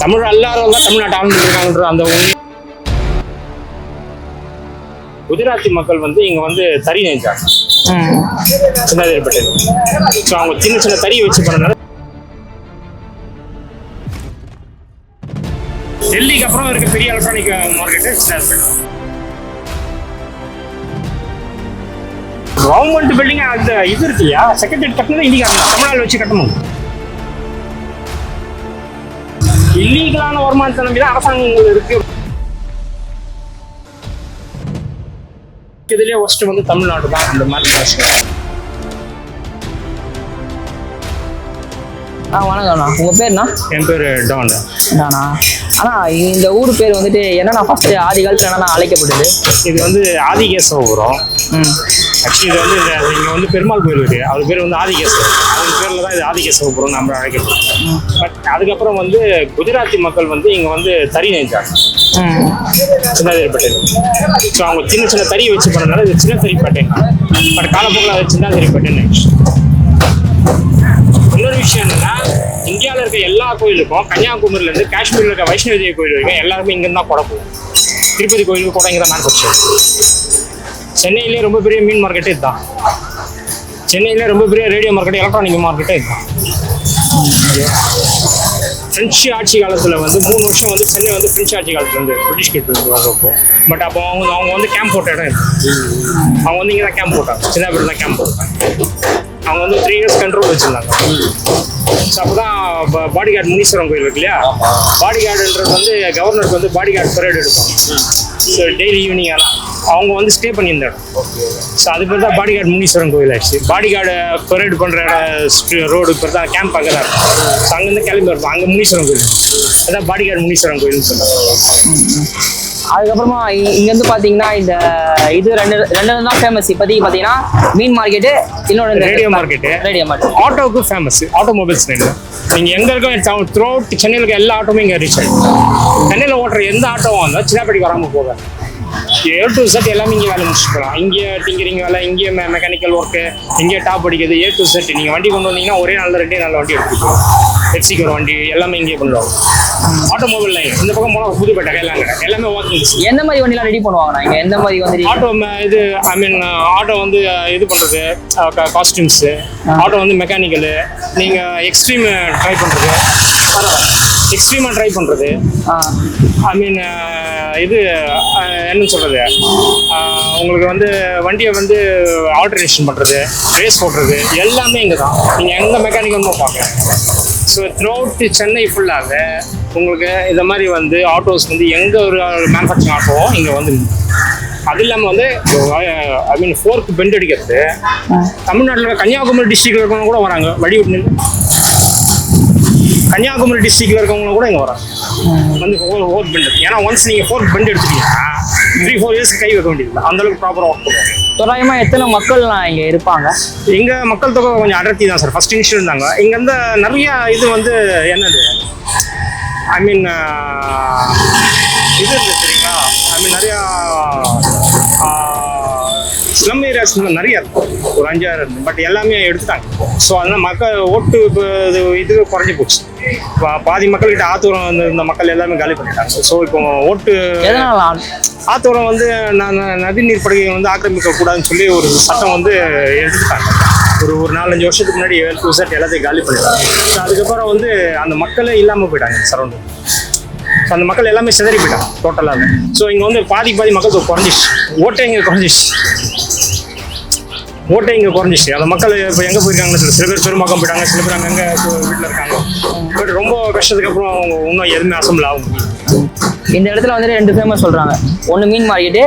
தமிழ் அல்லாதவங்க தான் தமிழ்நாட்டை ஆளுநர் இருக்காங்கன்ற அந்த குஜராத்தி மக்கள் வந்து இங்க வந்து தறி நெஞ்சாங்க. சின்னதிரப்பட்டது ஸோ அவங்க சின்ன சின்ன தறியை வச்சு பண்ணனால டெல்லிக்கு அப்புறம் இருக்க பெரிய electronic market Chintadripet government building அந்த இது இருக்கு இல்லையா? செக்ரட்டரி கட்டினது அந்த தமிழ்நாடு வச்சு கட்டணும் இல்லீகலான வருமானத்தை நம்பி தான் அரசாங்கங்கள் இருக்கு. இதுலயே ஃபர்ஸ்ட் வந்து தமிழ்நாடு தான் அந்த மாதிரி விஷயம் ஆ வணக்கம்ண்ணா உங்கள் பேர்ண்ணா என் பேர் டான். நானா அண்ணா இந்த ஊர் பேர் வந்துட்டு என்னண்ணா ஃபஸ்ட்டு ஆதி காலத்தில் என்னண்ணா அழைக்கப்படுது? இது வந்து ஆதிகேசவபுரம். ம். ஆக்சுவலி இது வந்து இந்த இங்கே வந்து பெருமாள் கோயில் இருக்கு. அவர் பேர் வந்து ஆதிகேசவர் அவங்க பேரில் தான் இது ஆதிகேசவபுரம் நம்ம அழைக்கப்படும் பட் அதுக்கப்புறம் வந்து குஜராத்தி மக்கள் வந்து இங்கே வந்து தறி நெஞ்சாங்க ம் ஸோ அவங்க சின்ன சின்ன தறியை வச்சு பண்ணனால இது சின்ன தறிப்பட்டை பட் காலப்போக்கில் அது சின்ன தறிப்பட்டைன்னு இன்னொரு விஷயம் என்னன்னா இந்தியாவில் இருக்க எல்லா கோயிலுக்கும் கன்னியாகுமரியிலேருந்து காஷ்மீரில் இருக்க வைஷ்ணவ தேவி கோயில் வரைக்கும் எல்லாருமே இங்கேருந்து தான் கொடை போகும் திருப்பதி கோயிலுக்கு கூட இங்கே தான் மேனுஃபேக்சர் சென்னையிலே ரொம்ப பெரிய மீன் மார்க்கெட்டே இதுதான். சென்னையிலே ரொம்ப பெரிய ரேடியோ மார்க்கெட் எலக்ட்ரானிக் மார்க்கெட்டே இதுதான். பிரெஞ்சு ஆட்சி காலத்தில் வந்து மூணு வருஷம் வந்து சென்னை வந்து பிரெஞ்சு ஆட்சி காலத்துல இருந்து பிரிட்டிஷ் கிட்ட இருந்து வரப்போ பட் அப்போ அவங்க அவங்க வந்து கேம்ப் போட்ட இடம். அவங்க வந்து இங்கே தான் கேம்ப் போட்டாங்க. சின்ன பேர் தான் கேம்ப் போட்டாங்க. அவங்க வந்து த்ரீ இயர்ஸ் கண்ட்ரோல் வச்சுருந்தாங்க. ஸோ அப்போ தான் பாடி கார்டு முனீஸ்வரன் கோயில் இருக்கு இல்லையா? பாடி கார்டுன்றது வந்து கவர்னருக்கு வந்து பாடி கார்டு பரேட் எடுப்பாங்க. ஸோ டெய்லி ஈவினிங் ஆனால் அவங்க வந்து ஸ்டே பண்ணியிருந்த இடம் ஸோ அது பேர் தான் பாடி கார்டு முனீஸ்வரன் கோயில் ஆச்சு. பாடி கார்டு பரேட் பண்ணுற ரோடு பேர் தான் கேம்ப் அங்கே தான் இருக்கும் ஸோ அங்கேருந்து கிளம்பி வருவோம். அங்கே முனீஸ்வரன் கோயில். அதான் பாடி கார்டு முனீஸ்வரன் கோயில்னு சொன்னாங்க அதுக்கப்புறமா இ- இங்க வந்து பாத்தீங்கன்னா இந்த இது ரெண்டு ரெண்டு தான் ஃபேமஸ் இப்போதைக்கு பாத்தீங்கன்னா மீன் மார்க்கெட்டு இன்னொன்று ரேடியோ மார்க்கெட்டு ரேடியோ மார்க்கெட் ஆட்டோவுக்கு ஃபேமஸ் ஆட்டோமொபைல்ஸ் லைனில் நீங்கள் எங்கே இருக்கோ த்ரூ அவுட் சென்னையில் இருக்க எல்லா ஆட்டோவும் இங்கே ரீச் ஆகிடும் சென்னையில் ஓட்டுற எந்த ஆட்டோவும் வந்தால் சின்னப்படி வராமல் போகாது. ஏ டு செட் எல்லாமே இங்கே வேலை முடிச்சுட்டு போகலாம் இங்கே டிங்கரிங் வேலை இங்கே மெ மெக்கானிக்கல் ஒர்க்கு இங்கே டாப் அடிக்கிறது ஏ டு செட் நீங்கள் வண்டி கொண்டு வந்தீங்கன்னா ஒரே நாளில் ரெண்டே நாளில் வண்டி எடுத்துக்கலாம் எஃப்சிக்கு ஒரு வண்டி எல்லாமே இங்கே பண்ணுவாங்க ஆட்டோமொபைல் லைன் இந்த பக்கம் போனால் புதுப்பேட்டை எல்லாங்க எல்லாமே வாக்கிங் எந்த மாதிரி வண்டிலாம் ரெடி பண்ணுவாங்கண்ணா இங்க எந்த மாதிரி வந்து ஆட்டோ இது ஐ மீன் ஆட்டோ வந்து இது பண்ணுறது காஸ்டியூம்ஸு ஆட்டோ வந்து மெக்கானிக்கலு நீங்கள் எக்ஸ்ட்ரீம் ட்ரை பண்ணுறது எக்ஸ்ட்ரீமாக ட்ரை பண்ணுறது ஐ மீன் இது அஹ், என்ன சொல்கிறது உங்களுக்கு வந்து வண்டியை வந்து ஆல்டர்னேஷன் பண்ணுறது ரேஸ் போடுறது எல்லாமே இங்கே தான் நீங்கள் எந்த மெக்கானிக்கலுமோ பார்க்கலாம். ஸோ த்ரூ அவுட் சென்னை ஃபுல்லாக உங்களுக்கு இந்த மாதிரி வந்து ஆட்டோஸ் வந்து எங்கே ஒரு மேனுஃபேக்சரிங் ஆட்டோவோ இங்கே வந்து அது இல்லாமல் வந்து ஐ மீன் ஃபோர்க்கு பெண்ட் அடிக்கிறது. தமிழ்நாட்டில் கன்னியாகுமரி டிஸ்ட்ரிக்ட்ல இருக்கவங்க கூட வராங்க. வழி விட்டு. கன்னியாகுமரி டிஸ்ட்ரிக்ட்ல இருக்கவங்க கூட இங்கே வராங்க. வந்து ஃபோர்க் பெண்ட் ஏன்னா ஒன்ஸ் நீங்கள் ஃபோர்க் பெண்ட் எடுத்துட்டீங்கன்னா த்ரீ ஃபோர் இயர்ஸ் கை வைக்க வேண்டியது அந்த அளவுக்கு ப்ராப்பராக ஒர்க் பண்ணுவாங்க. தோராயமா எத்தனை மக்கள்லாம் இங்க இருப்பாங்க? எங்க மக்கள் தொகை கொஞ்சம் அடர்த்தி தான் சார் ஃபர்ஸ்ட் இனிஷியல் இருந்தாங்க. இங்க வந்து நிறைய இது வந்து என்னது? ஐ மீன் இது இருக்கு சரிங்களா ஐ மீன் நிறையா ஏரியாஸ் நிறைய இருக்கும். ஒரு அஞ்சாறு இருக்கு பட் எல்லாமே எடுத்துட்டாங்க. ஸோ அதனால் மக்கள் ஓட்டு இது இது குறைஞ்சி போச்சு. பாதி மக்கள்கிட்ட ஆத்தூரம் வந்து இந்த மக்கள் எல்லாமே காலி பண்ணிட்டாங்க. ஸோ இப்போ ஓட்டு ஆத்தூரம் வந்து நான் நதி நீர் படுகையை வந்து ஆக்கிரமிக்க கூடாதுன்னு சொல்லி ஒரு சட்டம் வந்து எடுத்துட்டாங்க. ஒரு ஒரு நாலஞ்சு வருஷத்துக்கு முன்னாடி டு செட் எல்லாத்தையும் காலி பண்ணிட்டாங்க. ஸோ அதுக்கப்புறம் வந்து அந்த மக்களே இல்லாமல் போயிட்டாங்க சரௌண்டிங். ஸோ அந்த மக்கள் எல்லாமே சிதறி போயிட்டாங்க டோட்டலாக ஸோ இங்கே வந்து பாதி பாதி மக்கள் குறைஞ்சிச்சு ஓட்டே இங்கே குறைஞ்சிச்சு ஓட்டே இங்கே குறைஞ்சிச்சு அந்த மக்கள் இப்போ எங்கே போயிருக்காங்கன்னு தெரியல சில பேர் பெருமாக்கம் போயிட்டாங்க சில பேர் அங்கங்கே வீட்டில் இருக்காங்க. பட் ரொம்ப கஷ்டத்துக்கு அப்புறம் அவங்க இன்னும் எதுவுமே அசம்பிள் ஆகும் இந்த இடத்துல வந்துட்டு ரெண்டு ஃபேமஸ் சொல்றாங்க. ஒன்னு மீன் மார்க்கெட்டு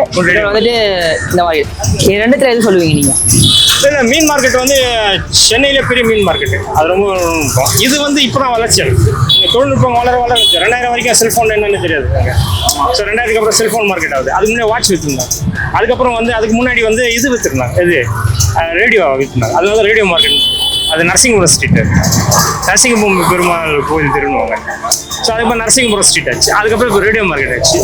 வந்துட்டு இந்த மார்க்கெட் இது ரெண்டுத்துல எது சொல்லுவீங்க நீங்க? இல்லை மீன் மார்க்கெட் வந்து சென்னையிலே பெரிய மீன் மார்க்கெட் அது ரொம்ப நுட்பம் இது வந்து இப்போ தான் வளர்ச்சி இந்த தொழில்நுட்பம் வளர வளர ரெண்டாயிரம் வரைக்கும் செல்ஃபோன் என்னன்னு தெரியாது. ஸோ ரெண்டாயிரத்துக்கு அப்புறம் செல்ஃபோன் மார்க்கெட் ஆகுது. அதுக்கு முன்னாடி வாட்ச் விற்றுருந்தாங்க அதுக்கப்புறம் வந்து அதுக்கு முன்னாடி வந்து இது விற்றுருந்தாங்க இது ரேடியோ விற்றுருந்தாங்க அது வந்து ரேடியோ மார்க்கெட் அது நரசிங்கபுரம் ஸ்ட்ரீட் நரசிங்கபுரம் பெருமாள் கோயில் திருணுவாங்க ஸோ அதுக்கப்புறம் நரசிங்கபுரம் ஸ்ட்ரீட் ஆச்சு. அதுக்கப்புறம் இப்போ ரேடியோ மார்க்கெட் ஆச்சு.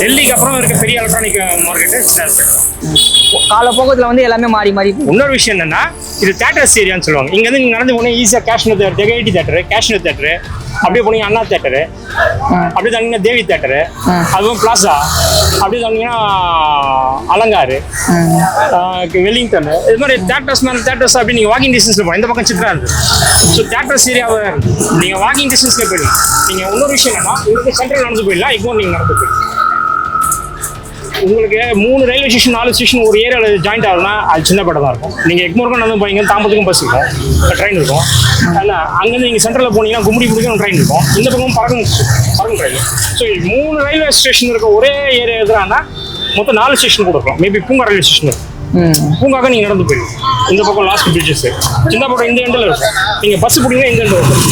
டெல்லிக்கு அப்புறம் இருக்க பெரிய எலக்ட்ரானிக் மார்க்கெட்டு காலப்போக்கத்துல வந்து எல்லாமே மாறி மாறி. இன்னொரு விஷயம் என்னன்னா இது தேட்டர்ஸ் ஏரியான்னு சொல்லுவாங்க. இங்க இருந்து நீங்க நடந்து போனால் ஈஸியாக கேஷ்னு தேட்டர் ஐடி தேட்டர் கேஷ்னு தேட்டர் அப்படியே போனீங்கன்னா அண்ணா தேட்டரு அப்படியே தந்தீங்கன்னா தேவி தேட்டரு அதுவும் பிளாசா அப்படியே தந்தீங்கன்னா அலங்காரு. வெல்லிங்டன். இது மாதிரி தேட்டர்ஸ் மேலே தேட்டர்ஸ் அப்படி நீங்கள் வாக்கிங் டிஸ்டன்ஸில் போகலாம் இந்த பக்கம் சித்ரா இருக்கு. ஸோ தேட்டர்ஸ் ஏரியாவாக இருக்கு. நீங்கள் வாக்கிங் டிஸ்டன்ஸில் போயிடலாம் நீங்கள் இன்னொரு விஷயம் என்னன்னா உங்களுக்கு சென்ட்ரல் நடந்து போயிடலாம். இப்போ நீங்கள் நடந்து போயிடலாம் உங்களுக்கு மூணு ரயில்வே ஸ்டேஷன் நாலு ஸ்டேஷன் ஒரு ஏரியாவில் ஜாயிண்ட் ஆகுதுன்னா அது சின்ன படம் தான் இருக்கும் நீங்கள் எக்மோருக்கும் நடந்து போனீங்க தாம்பரத்துக்கும் பஸ் இருக்கும். ட்ரெயின் இருக்கும். அதில் அங்கேருந்து நீங்கள் சென்ட்ரலில் போனீங்கன்னா கும்மிடி பிடிக்கும் ட்ரெயின் இருக்கும். இந்த பக்கம் பறக்கும் பறக்கும் ட்ரெயின் ஸோ மூணு ரயில்வே ஸ்டேஷன் இருக்க ஒரே ஏரியா எதுனா மொத்தம் நாலு ஸ்டேஷன் கூட இருக்கும் மேபி பூங்கா ரயில்வே ஸ்டேஷன் இருக்கும் ம். பூங்காக நீங்கள் நடந்து போயிடுங்க இந்த பக்கம் லாஸ்ட் பிரிட்ஜஸ் சின்ன பக்கம் இந்த எண்டில் இருக்கும். நீங்கள் பஸ் பிடிங்கன்னா இந்த எண்டில் இருக்கும்.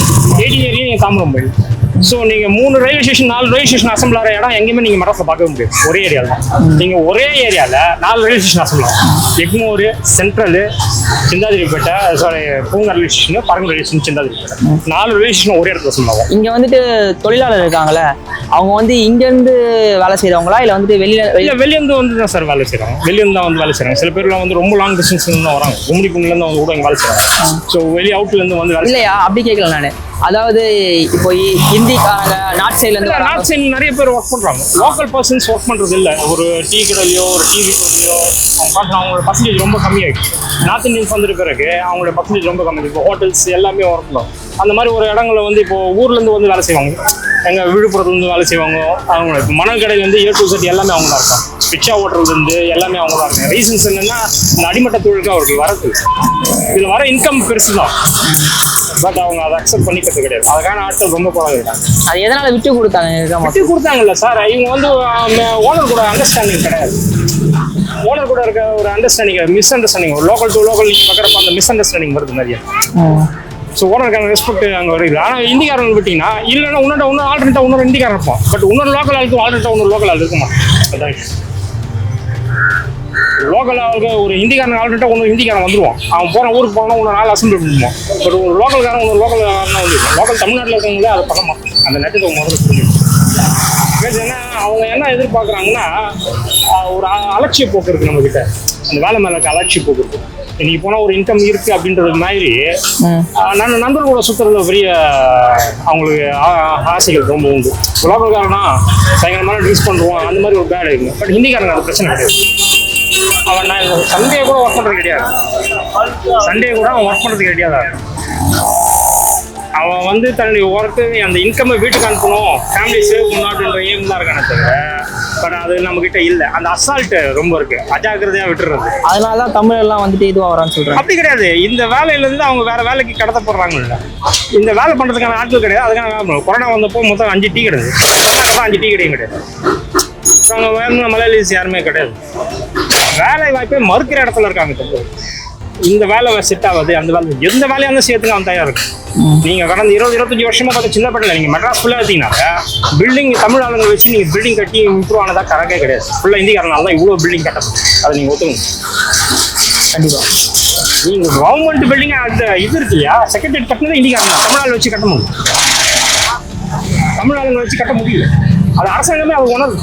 எயிட்டி ஏரியா நீங்கள் தாம்பரம் போயிடும் ஸோ நீங்கள் மூணு ரயில்வே ஸ்டேஷன் நாலு ரயில்வே ஸ்டேஷன் அசம்பிள் ஆகிற இடம் எங்கேயுமே நீங்கள் மடத்தில் பார்க்கவே முடியாது. ஒரே ஏரியாவில் தான். நீங்கள் ஒரே ஏரியாவில் நாலு ரயில்வே ஸ்டேஷன் அசம்பிள் ஆகும். எக்மோரு சென்ட்ரலு சிந்தாதிரிப்பேட்டை சாரி பூங்கா ரயில்வே ஸ்டேஷன் பரங்க ரயில்வே ஸ்டேஷன் சிந்தாதிரிப்பேட்டை. நாலு ரயில்வே ஸ்டேஷன் ஒரே இடத்துல அசம்பிள் ஆகும். இங்க வந்துட்டு தொழிலாளர் இருக்காங்கல்ல அவங்க வந்து இங்க இருந்து வேலை செய்றவங்களா? இல்ல வந்துட்டு வெளியில வெளிய இல்லை வெளியேருந்து வந்து தான் சார் வேலை செய்கிறாங்க வெளியேருந்து தான் வந்து வேலை செய்கிறாங்க சில பேர்லாம் வந்து ரொம்ப லாங் டிஸ்டன்ஸ்லேருந்து வராங்க. கும்மிடி குண்டிலேருந்து வந்து கூட இங்கே வேலை செய்கிறாங்க ஸோ வெளி அவுட்லேருந்து வந்து வேலை இல்லையா? அப்படி கேட்கல நானு. அதாவது இப்போ இ- ஹிந்திக்காரங்க நார்த் சைட்ல வராங்க. நார்த் சைடு நிறைய பேர் ஒர்க் பண்றாங்க. லோக்கல் பர்சன்ஸ் ஒர்க் பண்றது இல்ல. ஒரு டீ கடையிலயோ ஒரு டிவி கடையிலோ அவங்க பார்த்து அவங்களோட பர்சன்டேஜ் ரொம்ப கம்மியாயிடுச்சு. நார்த் இந்தியன்ஸ் வந்துட்டு பிறகு அவங்களோட பர்சன்டேஜ் ரொம்ப கம்மி. இப்போ ஹோட்டல்ஸ் எல்லாமே ஒர்க் பண்ணும் அந்த மாதிரி ஒரு இடங்கள்ல வந்து இப்போ ஊர்ல இருந்து வந்து வேலை செய்வாங்க. எங்க விழுப்புரத்துல இருந்து வேலை செய்வாங்க. அவங்க இப்போ மணல் கடையில இருந்து ஏ டு செட் எல்லாமே அவங்க தான் இருக்காங்க. ரிக்ஷா ஓட்டுறதுல இருந்து எல்லாமே அவங்க தான் இருக்காங்க. ரீசன்ஸ் என்னன்னா இந்த அடிமட்ட தொழிலுக்கு அவருக்கு வரது இதுல வர இன்கம் பெருசு தான் பட் அவங்க அதை அக்செப்ட் பண்ணிக்கிறது கிடையாது. அதுக்கான ஆட்கள் ரொம்ப குறைவு அது எதனால விட்டு கொடுத்தாங்க இருக்க? விட்டு கொடுத்தாங்கல்ல சார். இவங்க வந்து ஓனர் கூட அண்டர்ஸ்டாண்டிங் கிடையாது. ஓனர் கூட இருக்க ஒரு அண்டர்ஸ்டாண்டிங் மிஸ் அண்டர்ஸ்டாண்டிங் ஒரு லோக்கல் டு லோக்கல் பார்க்குறப்ப அந்த மிஸ் அண்டர்ஸ்டாண்டிங் வருது நிறைய. ஸோ ஓனருக்கான ரெஸ்பெக்ட் அங்கே வருது ஆனால் இந்திக்காரங்க விட்டிங்கன்னா இல்லைன்னா இன்னொரு இன்னொரு ஆல்ரெண்டாக இன்னொரு இந்திக்காரன் இருப்பான். பட் இன்னொரு லோக்கல் ஆளுக்கு ஆல்ரெண்டாக இன்னொரு லோக்கல் ஆள் இருக்குமா அதான் லோக்கல் ஆளுக்கு ஒரு ஹிந்திக்காரன் ஆல்ரெண்டாக ஒன்று ஹிந்திக்காரன் வந்துருவான். அவன் போன ஊருக்கு போனால் இன்னொரு நாள் அசம்பிள் பண்ணுவான் பட் ஒரு லோக்கல்காரன் ஒரு லோக்கல் வந்து லோக்கல் தமிழ்நாட்டில் இருக்கவங்களே அதை பண்ண மாட்டாங்க. அந்த நேரத்துக்கு முதல்ல Because என்ன அவங்க என்ன எதிர்பார்க்குறாங்கன்னா ஒரு அலட்சிய போக்கு இருக்கு நம்ம கிட்ட அந்த வேலை மேல இருக்க அலட்சிய போக்கு இருக்கு. இன்னைக்கு போனால் ஒரு இன்கம் இருக்கு அப்படின்றது மாதிரி நான் நண்பர்களோட சுற்றுறதுல பெரிய அவங்களுக்கு ஆசைகள் ரொம்ப உண்டு. லோக்கல்காரனா பயங்கரமான ட்ரிங்க்ஸ் பண்ணுவான் அந்த மாதிரி ஒரு பேட் இருக்கு பட் ஹிந்திக்காரங்க அது பிரச்சனை கிடையாது. அவன் நான் சண்டே கூட ஒர்க் பண்ணுறது கிடையாது. சண்டே கூட அவன் ஒர்க் பண்ணுறது கிடையாது? அவன் வந்து தன்னுடைய ஒர்க்கு அந்த இன்கம்மை வீட்டுக்கு அனுப்பணும். ஃபேமிலி சேவ் பண்ணாட்டுன்ற எய்ம் தான் இருக்கானே தவிர பட் அது நம்மக்கிட்ட இல்லை. அந்த அசால்ட்டு ரொம்ப இருக்கு. அஜாக்கிரதையாக விட்டுறது. அதனால தான் தமிழ் எல்லாம் வந்துட்டு இதுவா வரான்னு சொல்றாங்க. அப்படி கிடையாது. இந்த வேலையில இருந்து அவங்க வேற வேலைக்கு கடத்தப்படுறாங்கல்ல இந்த வேலை பண்றதுக்கான ஆட்கள் கிடையாது. அதுக்கான வேலை பண்ணணும். கொரோனா வந்தப்போ மொத்தம் அஞ்சு டீ கிடையாது. அஞ்சு டீ கிடையாது. அவங்க வேணும் மலையாளிஸ் யாருமே கிடையாது. வேலை வாய்ப்பே மறுக்கிற இடத்துல இருக்காங்க தப்பு இந்த வேலை செட் ஆகாது அந்த வேலை எந்த வேலையா இருந்தாலும் சேர்த்துக்க அவன் தயார் இருக்கு. நீங்க கடந்த இருபது இருபத்தஞ்சு வருஷமா பார்த்து சின்ன பட்டில நீங்க மெட்ராஸ் ஃபுல்லா எடுத்தீங்கன்னாக்க பில்டிங் தமிழ் ஆளுங்க வச்சு நீங்க பில்டிங் கட்டி இம்ப்ரூவ் ஆனதா கணக்கே கிடையாது. ஃபுல்லா இந்திக்காரனால தான் இவ்வளவு பில்டிங் கட்டணும் அதை நீங்க ஒத்துக்கணும். கண்டிப்பா. நீங்க கவர்மெண்ட் பில்டிங் அந்த இது இருக்கு இல்லையா? செக்ரட்டரி கட்டினது இந்திக்காரங்க தமிழ் ஆள் வச்சு கட்ட முடியும். தமிழ் ஆளுங்க வச்சு கட்ட முடியல. அது அரசாங்கமே அவங்க உணர்வு.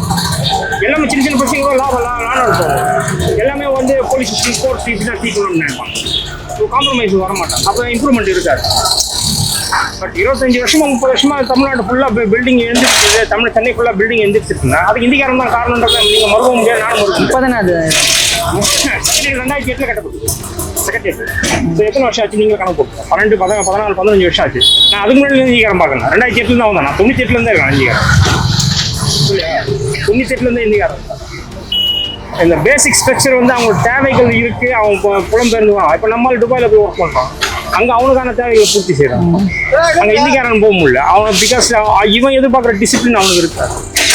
எல்லாமே சின்ன சின்ன பிரச்சனைகளோ லாபம் லா- லாபம் இருக்கும். எல்லாமே வந்து போலீஸ் ஸ்டேஷன் கோர்ட் ஸ்டேஷன் தான் தீக்கணும்னு நினைப்பாங்க. காம்ப்ரமைஸ் வர மாட்டாங்க அப்போ இம்ப்ரூவ்மெண்ட் இருக்காது. பட் இருபத்தஞ்சு வருஷமா முப்பது வருஷமா தமிழ்நாடு ஃபுல்லாக பில்டிங் எழுந்திருக்குது தமிழ் சென்னை ஃபுல்லாக பில்டிங் எழுந்திருச்சுன்னா அதுக்கு இந்திக்காரன் தான் காரணன்றதை நீங்கள் மறுக்க முடியாது நானும் மறுக்க முடியாது. இப்பதானே அது ரெண்டாயிரத்தி எட்டில் கட்டப்பட்டது. செக்ரட்டரியேட் இப்போ எத்தனை வருஷம் ஆச்சு நீங்கள் கணக்கு போட்டு பன்னெண்டு பதினாலு பதினஞ்சு வருஷம் ஆச்சு. நான் அதுக்கு முன்னாடி இந்திக்காரன் பார்க்கல. ரெண்டாயிரத்தி எட்டுல தான் வந்தேன். நான் தொண்ணூத்தி எட்டுலேருந்தே இருக்கேன் இந்திக்காரன். புரியுதா? தொண்ணூத்தி எட்டுலேருந்தே இந்திக்காரன் இந்த பேசிக் ஸ்ட்ரக்சர் வந்து அவங்க தேவைகள் இருக்கு. அவன் புலம்பெயர்ந்துவான் இப்போ நம்மளால் துபாயில் போய் ஒர்க் பண்ணுறான் அங்கே அவனுக்கான தேவைகளை பூர்த்தி செய்யறான் அங்கே இந்திக்காரன் போக முடியல. அவன் பிகாஸ் இவன் எதிர்பார்க்குற டிசிப்ளின் அவனுக்கு இருக்கு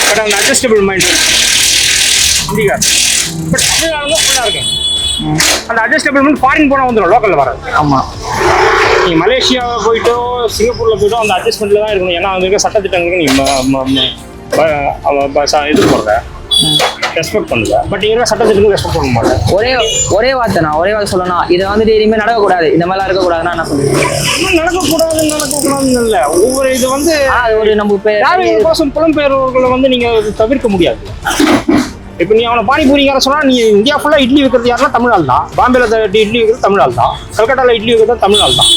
பட் அந்த அட்ஜஸ்டபிள் மைண்ட் இந்திக்காரன். பட் தமிழ்நாடு ஃபுல்லாக இருக்காங்க. அந்த அட்ஜஸ்டபிள் மைண்ட் ஃபாரின் போனால் வந்துடும் லோக்கலில் வராது ஆமா. நீ மலேசியா போயிட்டோ சிங்கப்பூர்ல போயிட்டோ அந்த அட்ஜஸ்ட்மெண்ட்ல தான் இருக்கணும். ஏன்னா அங்க இருக்க சட்டத்திட்டங்களுக்கு நீ ம- ம- ம- ப- அவ- ப- ச- இது போடுற ரெஸ்பெக்ட் பண்ணுவ பட் இங்க சட்டத்திட்டங்களுக்கு ரெஸ்பெக்ட் பண்ண மாட்டேன் ஒரே ஒரே வார்த்தை நான் ஒரே வார்த்தை சொல்லணும் இதை வந்துட்டு இனிமேல் நடக்கக்கூடாது. இந்த மாதிரிலாம் இருக்கக்கூடாதுன்னா என்ன சொல்லுங்க நடக்கக்கூடாது நடக்கக்கூடாதுன்னு இல்லை. ஒவ்வொரு இது வந்து அது ஒரு நம்ம தேவைகள் கோசம் புலம்பெயர்வர்களை வந்து நீங்க தவிர்க்க முடியாது. இப்போ நீ அவனை பானிபூரிங்கிற சொன்னால் நீ இந்தியா ஃபுல்லாக இட்லி விற்கிறது யாருன்னா தமிழ் ஆள் தான் பாம்பேல இட்லி விற்கிறது தமிழ் தான் கல்கட்டால இட்லி விற்கிறது தமிழ் தான்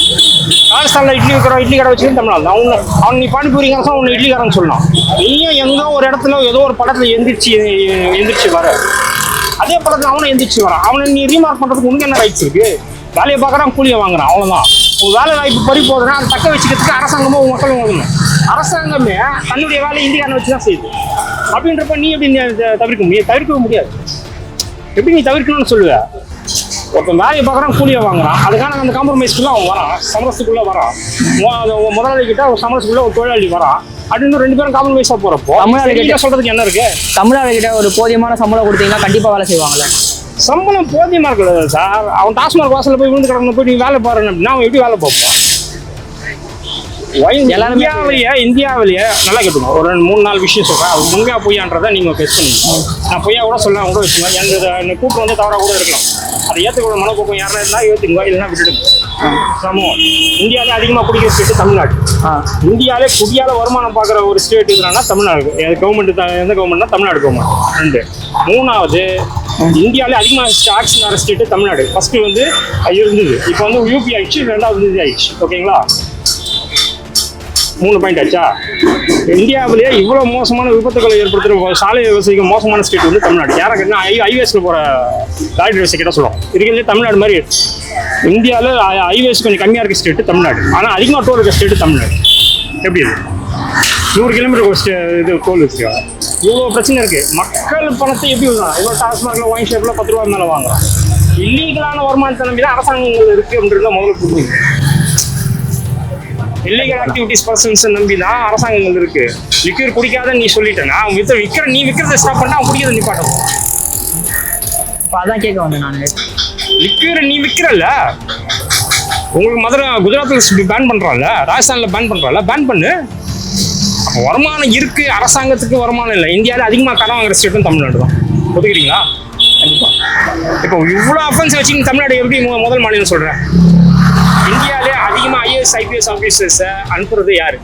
ராஜஸ்தானில் இட்லி விற்கிற இட்லி கடை வச்சுக்கிறது தமிழ் ஆள் தான் அவன் அவன் நீ பானிபூரிங்கிற சொன்னா உன்னை இட்லிக்காரன் சொல்லலாம். நீயும் எங்கோ ஒரு இடத்துல ஏதோ ஒரு படத்தில் எந்திரிச்சு எந்திரிச்சு வர. அதே படத்தில் அவனை எந்திரிச்சு வரான். அவனை நீ ரீமார்க் பண்ணுறதுக்கு உனக்கு என்ன ரைட்ஸ் இருக்குது வேலையை பார்க்குறான் கூலியை வாங்குறான். அவ்வளோதான் உன் வேலை வாய்ப்பு பறி போகுதுன்னா அதை தக்க வச்சுக்கிறதுக்கு அரசாங்கமும் மக்களும் வாங்கணும் அரசாங்கமே தன்னுடைய வேலையை இந்தியாவில் வச்சு தான் செய்யுது. அப்படின்றப்ப நீ எப்படி தவிர்க்க முடியும்? தவிர்க்கவே முடியாது. எப்படி நீ தவிர்க்கணும்னு சொல்லுவ? ஒருத்தன் வேலையை பார்க்குறான் கூலியை வாங்குறான். அதுக்கான அந்த காம்ப்ரமைஸ்க்குள்ள அவன் வரான். சமரசத்துக்குள்ள வரான். மொ- அது உன் முதலாளி கிட்ட ஒரு சமரசத்துக்குள்ள ஒரு தொழிலாளி வரான். அப்படின்னு ரெண்டு பேரும் காம்ப்ரமைஸாக போறப்போ தமிழ்நாடு கிட்ட- சரியா சொல்றதுக்கு என்ன இருக்கு? தமிழ்நாடுகிட்ட ஒரு போதியமான சம்பளம் கொடுத்தீங்கன்னா கண்டிப்பா வேலை செய்வாங்கல்ல. சம்பளம் போதியமா இருக்குது சார்? அவன் டாஸ்மாக் வாசல்ல போய் விழுந்து கிடக்கணும் போய் நீ வேலை பாருன்னு அப்படின்னா அவன் எப்படி வேலை எல்லாருமே இந்தியாவிலேயே இந்தியாவிலேயே நல்லா கேட்டுக்கோ. ஒரு ரெண்டு மூணு நாலு விஷயம் சொல்றேன். அது உண்மையா பொய்யான்றதை நீங்க பேச பண்ணுங்க. நான் பொய்யா கூட சொல்லலாம் கூட வச்சுக்கோங்க. எனக்கு கூட்டு வந்து தவறா கூட இருக்கலாம். அதை ஏற்றுக்கூட மனப்போக்கம் யாரா இருந்தா ஏற்றுக்குங்க இல்லைன்னா விட்டுடுங்க. சமம். இந்தியாவிலே அதிகமாக குடிக்கிற ஸ்டேட் தமிழ்நாடு. இந்தியாவிலே குடியால வருமானம் பார்க்குற ஒரு ஸ்டேட் இதுனா தமிழ்நாடு. கவர்மெண்ட் எந்த கவர்மெண்ட்னா தமிழ்நாடு கவர்மெண்ட் ரெண்டு. மூணாவது இந்தியாவிலே அதிகமாக டாக்ஸ் வர ஸ்டேட் தமிழ்நாடு. ஃபர்ஸ்ட் வந்து இருந்தது. இப்போ வந்து யூபி ஆயிடுச்சு ரெண்டாவது இது ஆயிடுச்சு. ஓகேங்களா? மூணு பாயிண்ட் ஆச்சா? இந்தியாவிலேயே இவ்வளோ மோசமான விபத்துகளை ஏற்படுத்துகிற சாலை விவசாயிக்கு மோசமான ஸ்டேட் வந்து தமிழ்நாடு. யாரை கேட்டால் ஐ ஹைவேஸில் போகிற லாரி டிரைவர்ஸை கிட்ட சொல்லுவோம் இருக்கிறதுலே தமிழ்நாடு மாதிரி இந்தியாவில் ஹைவேஸ் கொஞ்சம் கம்மியாக இருக்க ஸ்டேட்டு தமிழ்நாடு. ஆனால் அதிகமாக டோல் இருக்க ஸ்டேட்டு தமிழ்நாடு. எப்படி இது? நூறு கிலோமீட்டர் ஸ்டே இது டோல் வச்சுருக்காங்க இவ்வளோ பிரச்சனை இருக்குது மக்கள் பணத்தை எப்படி விடுறாங்க இவ்வளோ டாஸ்மாகில் ஒயின் ஷேப்பில் பத்து ரூபா மேலே வாங்குறான். இல்லீகலான வருமானத்தை நம்பி தான் அரசாங்கங்கள் இருக்குது அப்படின்றத முதல்ல புரிஞ்சுக்கணும். இல்லீகல் ஆக்டிவிட்டிஸ் பர்சன்ஸ் நம்பி தான் அரசாங்கங்கள் இருக்கு லிக்யூர் குடிக்காத நீ சொல்லிட்டேன்னா அவன் வித்த விற்கிற நீ விற்கிறத ஸ்டாப் பண்ணா அவன் குடிக்கிறத நிப்பாட்டும் இப்போ அதான் கேட்க வந்தேன் நான். லிக்யூர் நீ விற்கிறல்ல உங்களுக்கு மதுரை குஜராத்தில் பேன் பண்றான்ல? ராஜஸ்தான்ல பேன் பண்றான்ல? பேன் பண்ணு. வருமானம் இருக்கு அரசாங்கத்துக்கு வருமானம் இல்லை. இந்தியாவில் அதிகமாக கடன் வாங்குற ஸ்டேட்டும் தமிழ்நாடு தான். ஒத்துக்கிறீங்களா? கண்டிப்பா. இப்போ இவ்வளோ அஃபென்ஸ் வச்சு தமிழ்நாடு எப்படி முதல் மாநிலம் சொல்ற? இந்தியாவிலே ஐஏஎஸ் ஐபிஎஸ் ஆஃபீஸர்ஸை அனுப்புறது யாரு?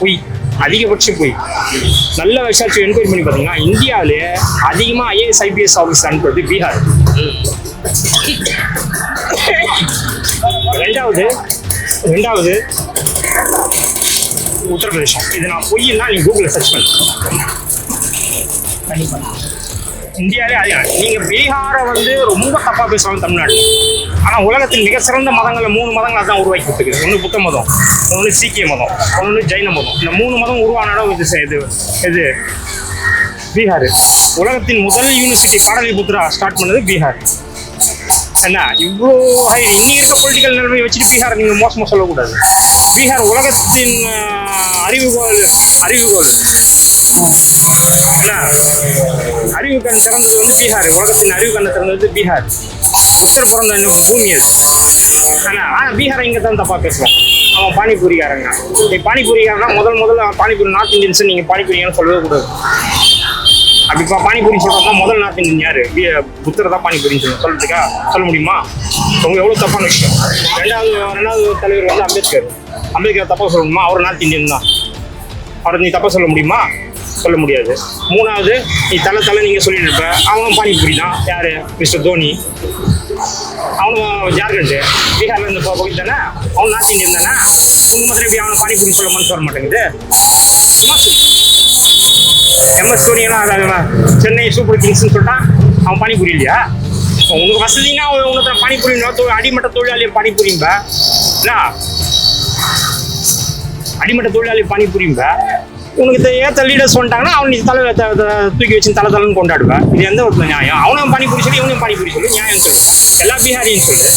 பொய். அதிகபட்ச பொய். நல்ல விசாரிச்சு என்கொயரி பண்ணி பார்த்தீங்கன்னா இந்தியாவிலே அதிகமாக ஐஏஎஸ் ஐபிஎஸ் ஆஃபீஸ் அனுப்புறது பீகார். ரெண்டாவது ரெண்டாவது உத்தரப்பிரதேசம். இது நான் பொய்னா நீங்கள் கூகுளில் சர்ச் பண்ணு கண்டிப்பா. இந்தியாவிலே அதிகம் நீங்கள் பீகாரை வந்து ரொம்ப தப்பாக பேசுவாங்க தமிழ்நாடு ஆனால் உலகத்தின் மிக சிறந்த மதங்களை மூணு மதங்களை தான் உருவாக்கி கொடுத்துருக்கு ஒன்று புத்த மதம் ஒன்று சீக்கிய மதம் ஒன்று ஜெயின மதம். இந்த மூணு மதம் உருவான இது இது இது பீகார். உலகத்தின் முதல் யூனிவர்சிட்டி பாடலிபுத்ரா ஸ்டார்ட் பண்ணது பீகார். என்ன? இவ்வளோ ஹை இன்னி இருக்க பொலிட்டிக்கல் நிலைமை வச்சுட்டு பீகார் நீங்கள் மோசமாக சொல்லக்கூடாது. பீகார் உலகத்தின் அறிவுகோல் அறிவுகோல் என்ன? அறிவு கண் திறந்தது வந்து பீகார். உலகத்தின் அறிவு கண்ணை திறந்தது பீகார். புத்தர் பிறந்த இந்த பூமி அது. ஆனால் ஆனா இங்கே தான் தப்பா பேசுவோம் அவன் பானிபூரிக்காரங்க. நீ பானிபூரிக்காரனா முதல் முதல்ல பானிபூரி நார்த் இந்தியன்ஸ் நீங்கள் பானிபூரின்னு சொல்லவே கூடாது. அப்படி இப்போ பானிபூரி சொல்றதா முதல் நார்த் இந்தியன் யார்? புத்தர் தான் பானிபூரின்னு சொல்லி சொல்றதுக்கா சொல்ல முடியுமா? உங்களுக்கு எவ்வளோ தப்பான விஷயம் ரெண்டாவது ரெண்டாவது தலைவர் வந்து அம்பேத்கர். அம்பேத்கர் தப்பாக சொல்லணுமா அவர் நார்த் இந்தியன் தான். அவரை நீ தப்பாக சொல்ல முடியுமா? சொல்ல முடியாது. மூணாவது நீ தலை தலை நீங்கள் சொல்லிட்டு இருப்ப அவனும் பானிபூரி தான். யார்? மிஸ்டர் தோனி. அவனும் ஜார்க்கண்ட். பீகார்ல இருந்து பகுதி தானே? அவன் நார்த் இந்தியன் தானே? உங்க மாதிரி எப்படி அவனை பானிபூரி சொல்ல மனசு வர மாட்டேங்குது? M S. தோனியெல்லாம் சென்னை சூப்பர் கிங்ஸ்னு சொல்லிட்டான். அவன் பானிபூரி இல்லையா? உங்களுக்கு உனக்கு வசதினா உனக்கு பானிபூரி அடிமட்ட தொழிலாளி பானிபூரிம்ப? என்ன? அடிமட்ட தொழிலாளி பானிபூரிம்ப? உனக்கு ஏத்த லீடர்ஸ் வந்துட்டாங்கன்னா அவன் நீ தலை தூக்கி வச்சு தலை தலைன்னு கொண்டாடுவேன். இது எந்த ஒரு நியாயம்? அவனும் பானிபூரி சொல்லி இவனும் பானிபூரி சொல்லி நியாயம் சொல்லு. எல்லா பீகாரியும் சொல்லு.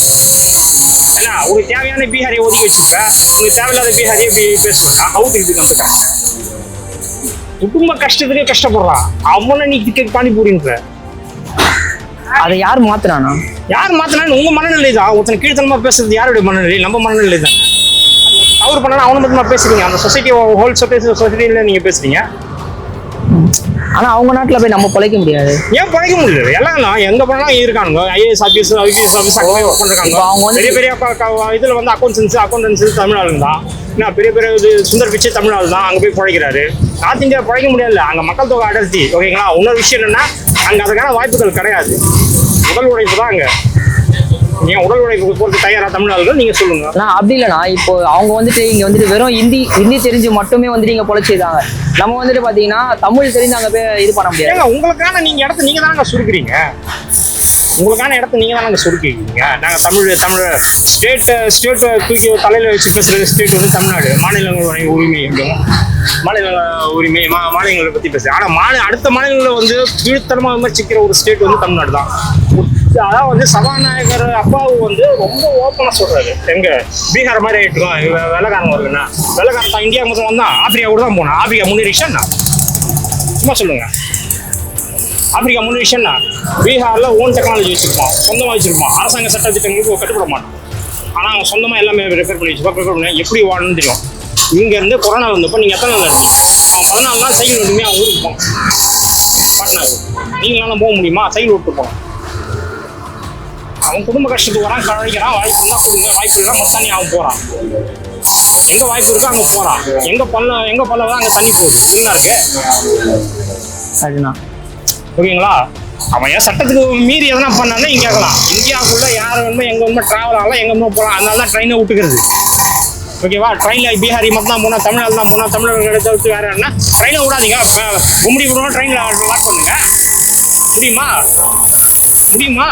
ஏன்னா உனக்கு தேவையான பீகாரியை ஒதுக்கி வச்சிருப்ப உனக்கு தேவையில்லாத பீகாரியை இப்படி பேசுவாங்க? அவுட் இது நம்ம குடும்ப கஷ்டத்துக்கு கஷ்டப்படுறான் அவனை நீ பானிபூரின்ற அதை யார் மாத்துறானா யார் மாத்தினாலும் உங்க மனநிலை தான் ஒருத்தனை கீழ்த்தனமா பேசுறது யாருடைய மனநிலை? நம்ம மனநிலை தான் அவர் பண்ணா அவனை பத்திமா பேசுறீங்க அந்த சொசைட்டி ஹோல் சொசைட்டி சொசைட்டில நீங்க பேசுறீங்க. ஆனா அவங்க நாட்டுல போய் நம்ம பொழைக்க முடியாது. ஏன் பழைக்க முடியல? எல்லாம் நான் எங்க போனாலும் இருக்கானுங்க. ஐஏஎஸ் ஆஃபீஸ் ஐபிஎஸ் ஆஃபீஸ் அங்கே ஒர்க் அவங்க பண்றாங்க. வந்து- பெரிய பெரிய இதுல வந்து அக்கௌண்டன்ஸ் அக்கௌண்டன்ஸ் தமிழ் ஆளுங்க தான் என்ன பெரிய பெரிய இது சுந்தர் பிச்சை தமிழ்நாடு தான் அங்கே போய் பிழைக்கிறாரு. நார்த் இந்தியா பிழைக்க முடியாதுல்ல அங்கே மக்கள் தொகை அடர்த்தி ஓகேங்களா இன்னொரு விஷயம் என்னன்னா அங்கே அதுக்கான வாய்ப்புகள் கிடையாது. உடல் உழைப்பு தான் அங்கே. நீங்கள் உடல் உழைப்பு போகிறது தயாராக தமிழ்நாடுகள்? நீங்கள் சொல்லுங்கள் ஆனா அப்படி இல்லைண்ணா. இப்போ அவங்க வந்துட்டு இங்க வந்துட்டு வெறும் ஹிந்தி ஹிந்தி தெரிஞ்சு மட்டுமே வந்துட்டு இங்க பொழைச்சிருக்காங்க நம்ம வந்துட்டு பாத்தீங்கன்னா தமிழ் தெரிஞ்சு அங்க போய் இது பண்ண முடியாது. உங்களுக்கான நீங்க இடத்த நீங்க தானங்க சுருக்குறீங்க? உங்களுக்கான இடத்த நீங்க தானங்க சுருக்கிருக்கீங்க? நாங்க தமிழ் தமிழ் ஸ்டேட் ஸ்டேட் தூக்கி தலையில வச்சு பேசுற ஸ்டேட் வந்து தமிழ்நாடு. மாநிலங்களுடைய உரிமை அப்படிங்க மாநில உரிமை மா மாநிலங்களை பத்தி பேசுறேன் ஆனா மாநில அடுத்த மாநிலங்களில் வந்து கீழ்த்தரமா விமர்சிக்கிற ஒரு ஸ்டேட் வந்து தமிழ்நாடு தான். அதான் வந்து சபாநாயகர் அப்பாவு வந்து ரொம்ப ஓப்பனா சொல்றாரு. எங்க? பீகார் மாதிரி ஆயிட்டுக்கோ இவ வெள்ளக்காரன் வருதுன்னா. வெள்ளக்காரன் தான் இந்தியா முதல்ல வந்தான் ஆப்பிரிக்கா கூட தான் போனான் ஆப்பிரிக்கா முன்னேறிச்சா சும்மா சொல்லுங்க. ஆப்பிரிக்கா மூணு விஷயம்னா பீகார்ல ஓன் டெக்னாலஜி வச்சிருப்பான். சொந்தமாக வச்சிருப்பான். அரசாங்க சட்ட திட்டங்களுக்கு கட்டுப்பட மாட்டான். ஆனால் அவன் சொந்தமாக எல்லாமே ரெஃபர் பண்ணி வச்சிருப்பான் ப்ரிப்பேர் பண்ணி எப்படி வாழணும்னு தெரியும். இங்க இருந்து கொரோனா வந்தப்போ நீங்கள் எத்தனை நாள் இருந்தீங்க? அவன் பதினாலு நாள் சைக்கிள் ஓட்டுமே அவன் ஊருக்கு போகணும் பாட்னாக்கு நீங்களாம் போக முடியுமா? சைக்கிள் ஓட்டு போகலாம் அவன் குடும்ப கஷ்டத்துக்கு வரான் கழிக்கிறான் வாய்ப்பு இருந்தால் கொடுங்க வாய்ப்பு இருக்கா மொத்தம் அவன் போகிறான் எங்க வாய்ப்பு இருக்கோ அங்கே போகிறான் எங்க பள்ளம் எங்க பள்ளம் அங்கே தண்ணி போகுது. என்ன இருக்கு? அதுண்ணா ஓகேங்களா அவன் ஏன் சட்டத்துக்கு மீறி எதனா பண்ணானே இங்க கேட்கலாம். இந்தியாவுக்குள்ள யார் வேணுமோ எங்க வேணுமோ டிராவல் ஆகலாம் எங்க வேணுமோ போகலாம் அதனால தான் ட்ரெயினை விட்டுக்கிறது ஓகேவா ட்ரெயினில் பீகாரி மட்டும் தான் போனால் தமிழ்நாடு தான் போனால் தமிழர்கள் தவிர்த்து வேற என்ன? ட்ரெயினை விடாதீங்க. கும்படி விடணும் ட்ரெயினில் லாக் பண்ணுங்க. முடியுமா முடியுமா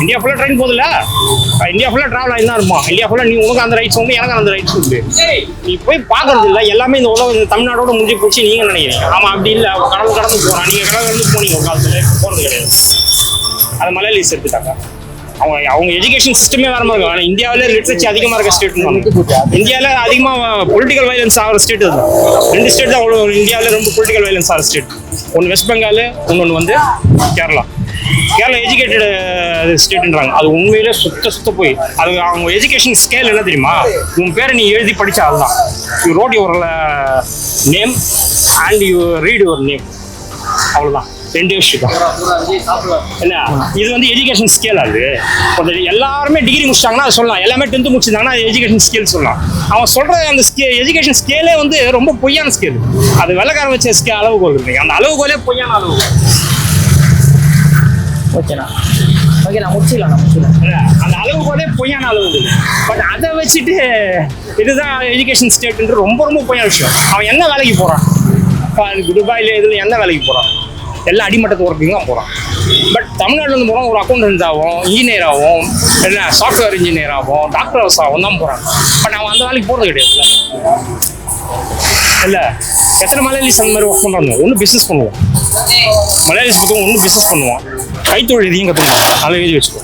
இந்தியா ஃபுல்லாக ட்ரெயின் போதில்ல இந்தியா ஃபுல்லாக ட்ராவல் ஆகி தான் இருப்போம். இந்தியா ஃபுல்லாக நீ உனக்கு அந்த ரைட்ஸ் உண்டு எனக்கு அந்த ரைட்ஸ் உண்டு. நீ போய் பார்க்கறது இல்லை எல்லாமே இந்த உலகம் இந்த தமிழ்நாடோட முடிஞ்சு போச்சு நீங்க நினைக்கிறீங்க? ஆமா அப்படி இல்லை. கடல் கடந்து போறான். நீங்க கடல் கடந்து போனீங்க ஒரு காலத்துல. போறது கிடையாது. அது மலையாளிஸ் எடுத்துட்டாங்க. அவங்க அவங்க எஜுகேஷன் சிஸ்டமே வேற மாதிரி இருக்கும். ஆனால் இந்தியாவிலே லிட்ரேச்சர் அதிகமாக இருக்க ஸ்டேட் இந்தியாவில் அதிகமாக பொலிட்டிக்கல் வைலன்ஸ் ஆகிற ஸ்டேட் அதுதான் ரெண்டு ஸ்டேட் தான் அவ்வளோ இந்தியாவில் ரொம்ப பொலிட்டிக்கல் வைலன்ஸ் ஆகிற ஸ்டேட் ஒன்று வெஸ்ட் பெங்கால் இன்னொன்று வந்து கேரளா கேரளா எஜுகேட்டடு ஸ்டேட்ன்றாங்க அது உண்மையிலே சுத்த சுத்த போய். அது அவங்க எஜுகேஷன் ஸ்கேல் என்ன தெரியுமா? உன் பேரை நீ எழுதி படிச்சா அதுதான் you wrote your name and you read your name அவ்வளோதான் ரெண்டு விஷயம் என்ன? இது வந்து எஜுகேஷன் ஸ்கேல் அது? எல்லாருமே டிகிரி முடிச்சிட்டாங்கன்னா அது சொல்லலாம். எல்லாமே டென்த்து முடிச்சிருந்தாங்கன்னா எஜுகேஷன் ஸ்கேல் சொல்லலாம். அவன் சொல்ற அந்த ஸ்கே எஜுகேஷன் ஸ்கேலே வந்து ரொம்ப பொய்யான ஸ்கேல் அது வெள்ளக்காரன் வச்ச ஸ்கே அளவுகோல் இருக்கு. அந்த அளவுகோலே பொய்யான அளவுகோல். ஓகேண்ணா. ஓகேண்ணா முடிச்சிடலாம் முடிச்சிடலாம் அந்த அளவு கூட பொய்யான அளவு. பட் அதை வச்சுட்டு இதுதான் எஜுகேஷன் ஸ்டேட்ன்றது ரொம்ப ரொம்ப பொய்யான விஷயம். அவன் என்ன வேலைக்கு போகிறான் துபாயில் இதில் என்ன வேலைக்கு போகிறான் எல்லாம் அடிமட்டத்து ஒர்க்குங்க தான் போகிறான் பட் தமிழ்நாட்டில் இருந்து போகிறோம் ஒரு அக்கௌண்டன்ஸ் ஆகும் இன்ஜினியர் ஆகும் என்ன சாஃப்ட்வேர் இன்ஜினியர் ஆகும் டாக்டர்ஸ் ஆகும் தான் போகிறான் பட் அவன் அந்த வேலைக்கு போகிறது கிடையாது. இல்லை எத்தனை மலையாளிஸ் அந்த மாதிரி ஒர்க் பண்ணுறாங்க ஒன்று பிஸ்னஸ் பண்ணுவோம் மலையாளிஸ் பக்கம் ஒன்று பிஸ்னஸ் பண்ணுவான். கைத்தொழில் இதையும் கற்றுக்கலாம் நல்லா எழுதி வச்சுக்கோ.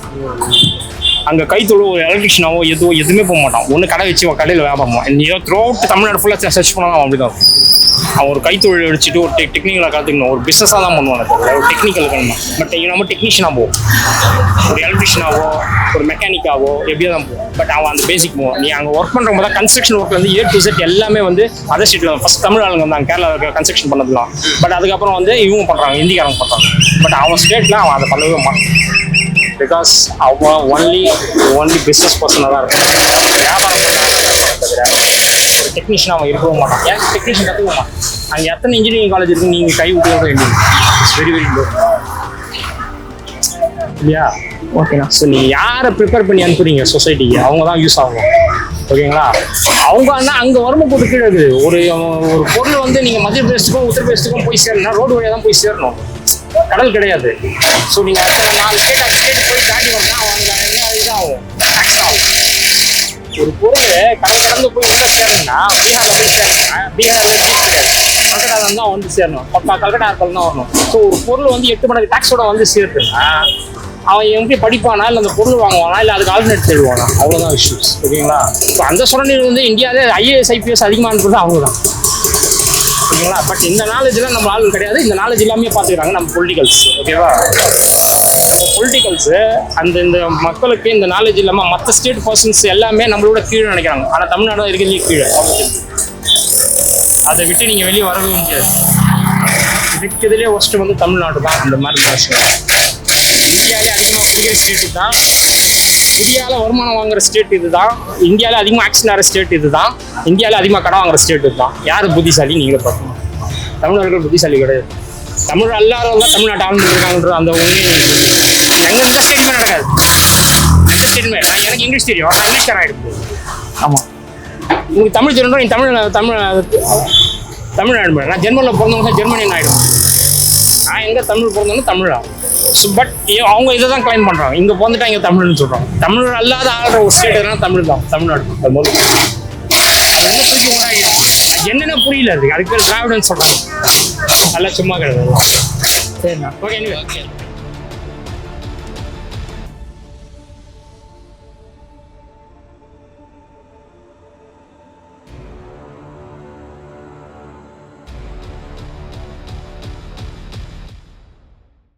அங்கே கைத்தொழில் ஒரு எலக்ட்ரிஷியனாவோ எதுவோ எதுவுமே போக மாட்டான். ஒன்று கடை வச்சு கடையில் வியாபாரம் பண்ணுவான். நீ த்ரூ அவுட் தமிழ்நாடு ஃபுல்லாக சர்ச் பண்ணலாம் அப்படிதான் அப்படி தான் அவன் ஒரு கைத்தொழில் வச்சுட்டு ஒரு டெக் டெக்னிக்கலாக கற்றுக்கணும் ஒரு பிஸ்னஸாக தான் பண்ணுவான் தவிர ஒரு டெக்னிக்கல் பண்ணணும் பட் நம்ம டெக்னீஷியனாக போவோம் ஒரு எலக்ட்ரிஷியனாகவோ ஒரு மெக்கானிக்காவோ எப்படியோ தான் போவோம் பட் அவன் அந்த பேசிக் போவோம் நீ அங்கே ஒர்க் பண்ணுறவங்க தான் கன்ஸ்ட்ரக்ஷன் ஒர்க் வந்து ஏ டு செட் எல்லாமே வந்து அதர் ஸ்டேட்டில் ஃபஸ்ட் தமிழ் ஆளுங்க வந்தாங்க. கேரளாவில் கன்ஸ்ட்ரக்ஷன் பண்ணதுலாம். பட் அதுக்கப்புறம் வந்து இவங்க பண்ணுறாங்க இந்திக்காரங்க பண்ணுறாங்க பட் அவன் ஸ்டேட்டில் அவன் அதை பண்ணவே மாட்டான். பிகாஸ் அவன் ஒன்லி ஒன்லி பிஸ்னஸ் பர்சனாக தான் இருக்கான். வியாபாரம் பண்றவன் டெக்னீஷியன் அவன் இருக்கவும் மாட்டான். ஏன்? டெக்னீஷியன் கற்றுக்க மாட்டான். அங்கே எத்தனை இன்ஜினியரிங் காலேஜ் இருக்கு நீங்கள் கை விட்டு விட வேண்டியது வெரி வெரி லோ இல்லையா? ஓகேண்ணா ஸோ நீங்கள் யாரை ப்ரிப்பேர் பண்ணி அனுப்புறீங்க சொசைட்டிக்கு அவங்க தான் யூஸ் ஆகும். ஓகேங்களா அவங்க ஆனால் அங்கே வறுமை போட்டு கீழே இருக்குது ஒரு ஒரு பொருள் வந்து நீங்கள் மத்திய பிரதேசத்துக்கும் உத்தரப்பிரதேசத்துக்கும் போய் சேரணும்னா ரோடு வழியாக தான் போய் சேரணும். கடல் கிடையாது. ஸோ நீங்கள் அடுத்த நாலு ஸ்டேட் அஞ்சு ஸ்டேட் போய் தாண்டி வந்தால் அவங்க என்ன இதாகும். டேக்ஸ் ஆகும். ஒரு பொருள் கடை கடந்து போய் உள்ள சேரணும்னா பீகார்ல போய் சேரணும்னா பீகார்ல ஜீப் கிடையாது கல்கட்டா தான் வந்து சேரணும். பக்கா கல்கட்டா தான் வரணும். ஸோ ஒரு பொருள் வந்து எட்டு மடங்கு டேக்ஸோட வந்து சேருதுன்னா அவன் எப்படி படிப்பானா இல்லை அந்த பொருள் வாங்குவானா இல்லை அதுக்கு ஆல்டர்னேட் தேடுவானா? அவ்வளோதான் இஷ்யூஸ் ஓகேங்களா ஸோ அந்த சுரண்டில் வந்து இந்தியாவிலே ஐஏஎஸ் ஐபிஎஸ் அதிகமானது அவங்க தான் ஓகேங்களா பட் இந்த நாலேஜ்லாம் நம்ம ஆளுங்க கிடையாது. இந்த நாலேஜ் எல்லாமே பார்த்துக்கிறாங்க நம்ம பொலிட்டிகல்ஸ் ஓகேவா பொலிட்டிக்கல்ஸு அந்த இந்த மக்களுக்கு இந்த நாலேஜ் இல்லாமல் மற்ற ஸ்டேட் பர்சன்ஸ் எல்லாமே நம்மளோட கீழே நினைக்கிறாங்க. ஆனால் தமிழ்நாடு தான் இருக்கிறதே கீழே. அதை விட்டு நீங்கள் வெளியே வரவே முடியாது. இருக்கிறதுலே ஃபஸ்ட்டு வந்து தமிழ்நாடு தான் அந்த மாதிரி பிரச்சனை இந்தியாவிலே அதிகமாக குடிக்கிற ஸ்டேட்டு தான் இந்தியாவில் வருமானம் வாங்குற ஸ்டேட் இது தான் இந்தியாவில் அதிகமாக ஆக்ஷன் ஆகிற ஸ்டேட் இதுதான். இந்தியாவில் அதிகமாக கடன் வாங்குற ஸ்டேட் இதுதான். யார் புத்திசாலி? நீங்களே பார்க்கணும். தமிழர்கள் புத்திசாலி கிடையாது. தமிழ் அல்லாதவங்க தமிழ்நாட்டை ஆழ்ந்துருக்காங்கன்ற அந்த உண்மையை நீங்கள் புரிஞ்சுக்கணும். எங்க எந்த ஸ்டேட்டுமே நடக்காது எந்த ஸ்டேட்டுமே நான் எனக்கு இங்கிலீஷ் தெரியும். நான் இங்கிலீஷ்காரன் ஆகிடுது ஆமாம் உங்களுக்கு தமிழ் தெரியும் நீ தமிழ் தமிழ் தமிழ் ஆயிடும் நான் ஜெர்மனியில் பிறந்தவங்க ஜெர்மனியன் ஆகிடும் நான் எங்கே தமிழ் பிறந்தவங்க தமிழா. பட் அவங்க இதை தான் கிளைம் பண்ணுறாங்க இங்கே பிறந்துட்டா இங்கே தமிழ்னு சொல்கிறாங்க தமிழ் அல்லாத ஆடுற ஒரு ஸ்டேட் எதுனா தமிழ் தான். தமிழ்நாடு. அது அது உள்ள தூக்கி ஊடாகிடுச்சு என்னென்ன புரியல அதுக்கு? அதுக்கு பேர் திராவிடன்னு சொல்கிறாங்க அதெல்லாம் சும்மா கிடையாது சரிண்ணா ஓகே